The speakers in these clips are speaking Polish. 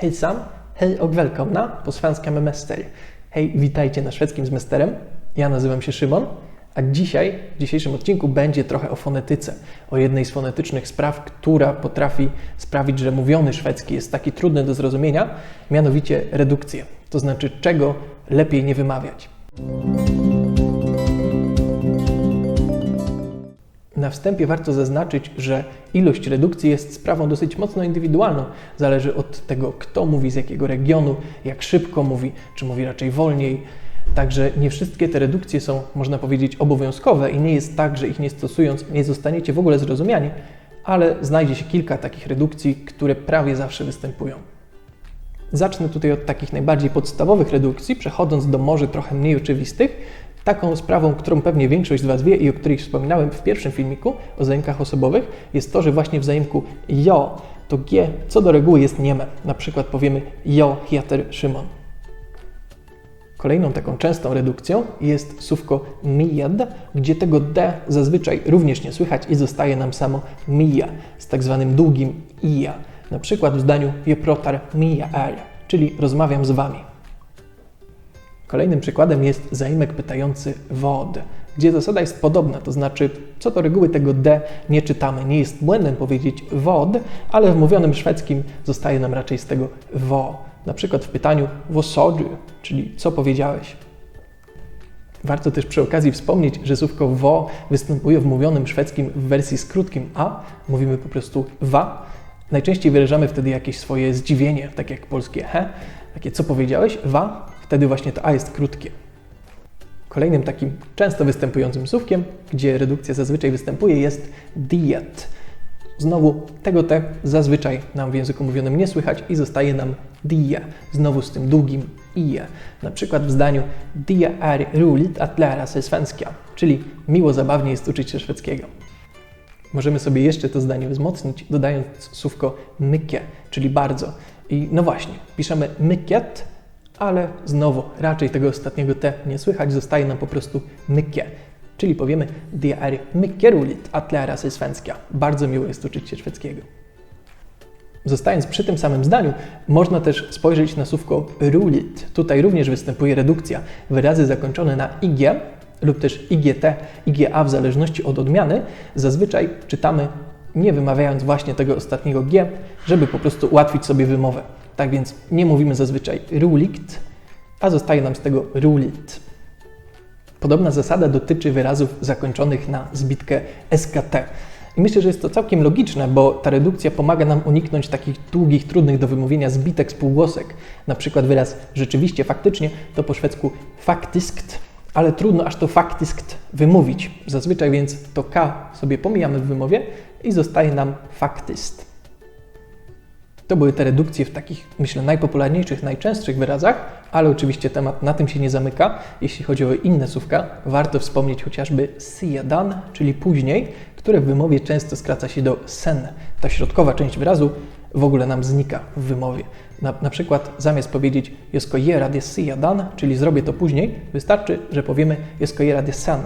Hejsan, hej och välkomna på Svenska med Mäster. Hej, witajcie na szwedzkim z Mesterem. Ja nazywam się Szymon, a dzisiaj, w dzisiejszym odcinku będzie trochę o fonetyce. O jednej z fonetycznych spraw, która potrafi sprawić, że mówiony szwedzki jest taki trudny do zrozumienia, mianowicie redukcję. To znaczy, czego lepiej nie wymawiać. Na wstępie warto zaznaczyć, że ilość redukcji jest sprawą dosyć mocno indywidualną. Zależy od tego, kto mówi, z jakiego regionu, jak szybko mówi, czy mówi raczej wolniej. Także nie wszystkie te redukcje są, można powiedzieć, obowiązkowe i nie jest tak, że ich nie stosując nie zostaniecie w ogóle zrozumiani, ale znajdzie się kilka takich redukcji, które prawie zawsze występują. Zacznę tutaj od takich najbardziej podstawowych redukcji, przechodząc do może trochę mniej oczywistych. Taką sprawą, którą pewnie większość z Was wie i o której wspominałem w pierwszym filmiku o zaimkach osobowych, jest to, że właśnie w zaimku jo to G co do reguły jest nieme. Na przykład powiemy jo heter Szymon. Kolejną taką częstą redukcją jest słówko mijad, gdzie tego D zazwyczaj również nie słychać i zostaje nam samo mija z tak zwanym długim ija. Na przykład w zdaniu je protar mija er, czyli rozmawiam z Wami. Kolejnym przykładem jest zaimek pytający wod, gdzie zasada jest podobna, to znaczy co do reguły tego D nie czytamy. Nie jest błędem powiedzieć wod, ale w mówionym szwedzkim zostaje nam raczej z tego wo. Na przykład w pytaniu wosody, czyli co powiedziałeś. Warto też przy okazji wspomnieć, że słówko wo występuje w mówionym szwedzkim w wersji z krótkim a, mówimy po prostu wa. Najczęściej wyrażamy wtedy jakieś swoje zdziwienie, tak jak polskie he, takie co powiedziałeś, wa, wtedy właśnie to a jest krótkie. Kolejnym takim często występującym słówkiem, gdzie redukcja zazwyczaj występuje, jest diet. Znowu tego te zazwyczaj nam w języku mówionym nie słychać i zostaje nam die, znowu z tym długim ie. Na przykład w zdaniu Die är roligt att lära sig svenska, czyli miło zabawnie jest uczyć się szwedzkiego. Możemy sobie jeszcze to zdanie wzmocnić, dodając słówko mycket, czyli bardzo. I no właśnie, piszemy mycket, ale znowu raczej tego ostatniego T nie słychać, zostaje nam po prostu mycket. Czyli powiemy Det är mycket roligt att svenska. Bardzo miło jest uczyć się szwedzkiego. Zostając przy tym samym zdaniu, można też spojrzeć na słówko roligt. Tutaj również występuje redukcja. Wyrazy zakończone na ig lub też IGT, IGA w zależności od odmiany, zazwyczaj czytamy nie wymawiając właśnie tego ostatniego G, żeby po prostu ułatwić sobie wymowę. Tak więc nie mówimy zazwyczaj rulikt, a zostaje nam z tego rulit. Podobna zasada dotyczy wyrazów zakończonych na zbitkę SKT. I myślę, że jest to całkiem logiczne, bo ta redukcja pomaga nam uniknąć takich długich, trudnych do wymówienia zbitek spółgłosek. Na przykład wyraz rzeczywiście, faktycznie to po szwedzku faktiskt, ale trudno aż to faktiskt wymówić. Zazwyczaj więc to K sobie pomijamy w wymowie i zostaje nam faktyst. To były te redukcje w takich, myślę, najpopularniejszych, najczęstszych wyrazach, ale oczywiście temat na tym się nie zamyka. Jeśli chodzi o inne słówka, warto wspomnieć chociażby siadan, czyli później, które w wymowie często skraca się do sen. Ta środkowa część wyrazu w ogóle nam znika w wymowie. Na, na przykład zamiast powiedzieć jeskojera de siadan, czyli zrobię to później, wystarczy, że powiemy jeskojera de sen.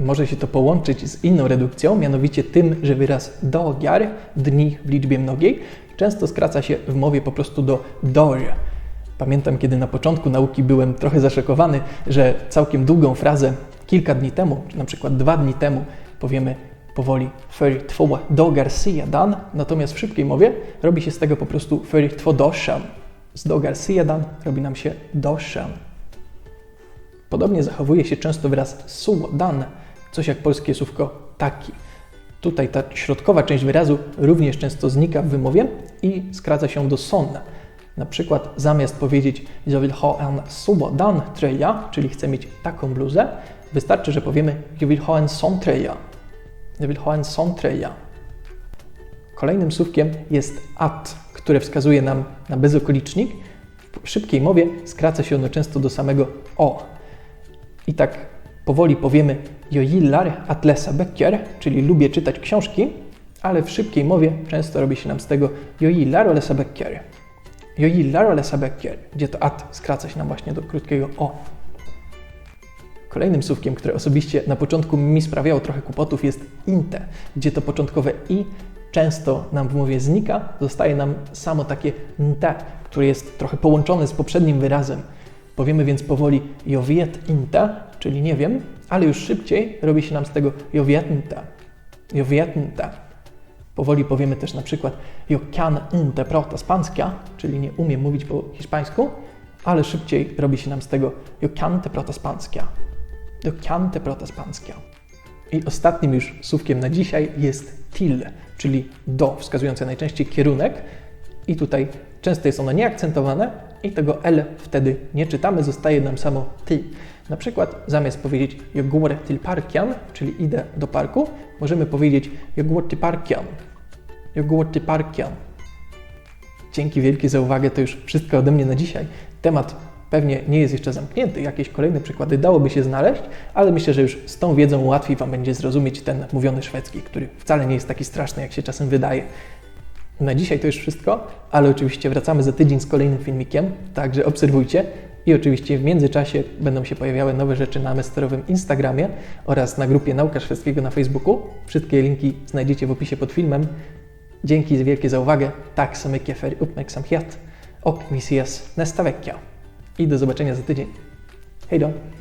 Może się to połączyć z inną redukcją, mianowicie tym, że wyraz dogiar, dni w liczbie mnogiej, często skraca się w mowie po prostu do dor. Pamiętam, kiedy na początku nauki byłem trochę zaszokowany, że całkiem długą frazę kilka dni temu, czy na przykład dwa dni temu, powiemy powoli för två dagar sedan, natomiast w szybkiej mowie robi się z tego po prostu för två dagar Z dagar sedan robi nam się doszan. Podobnie zachowuje się często wyraz sudan, coś jak polskie słówko taki. Tutaj ta środkowa część wyrazu również często znika w wymowie i skraca się do son. Na przykład zamiast powiedzieć Jag vill ha en czyli chcę mieć taką bluzę, wystarczy, że powiemy. Jag vill ha en sån tröja. Kolejnym słówkiem jest at, które wskazuje nam na bezokolicznik. W szybkiej mowie skraca się ono często do samego o. I tak powoli powiemy Jag gillar att läsa böcker, czyli lubię czytać książki, ale w szybkiej mowie często robi się nam z tego Jag gillar att läsa böcker. Jag gillar att läsa böcker, gdzie to at skraca się nam właśnie do krótkiego o. Kolejnym słówkiem, które osobiście na początku mi sprawiało trochę kłopotów jest inte, gdzie to początkowe i często nam w mowie znika, zostaje nam samo takie nte, które jest trochę połączone z poprzednim wyrazem. Powiemy więc powoli vet inte, czyli nie wiem, ale już szybciej robi się nam z tego jo. Jo vet inte. Powoli powiemy też na przykład yo kan inte prata spanska, czyli nie umiem mówić po hiszpańsku, ale szybciej robi się nam z tego yo cante prata spanska. Yo cante prata spanska. I ostatnim już słówkiem na dzisiaj jest til, czyli do, wskazujące najczęściej kierunek. I tutaj często jest ono nieakcentowane i tego L wtedy nie czytamy, zostaje nam samo ty. Na przykład zamiast powiedzieć jag går till parken, czyli idę do parku, możemy powiedzieć. Jag går till parken. Dzięki wielkie za uwagę, to już wszystko ode mnie na dzisiaj. Temat pewnie nie jest jeszcze zamknięty, jakieś kolejne przykłady dałoby się znaleźć, ale myślę, że już z tą wiedzą łatwiej Wam będzie zrozumieć ten mówiony szwedzki, który wcale nie jest taki straszny, jak się czasem wydaje. Na dzisiaj to już wszystko, ale oczywiście wracamy za tydzień z kolejnym filmikiem, także obserwujcie. I oczywiście w międzyczasie będą się pojawiały nowe rzeczy na mesterowym Instagramie oraz na grupie Nauka Szwedzkiego na Facebooku. Wszystkie linki znajdziecie w opisie pod filmem. Dzięki wielkie za uwagę. Tack så mycket för uppmärksamhet. Och vi ses nästa vecka. I do zobaczenia za tydzień. Hej då!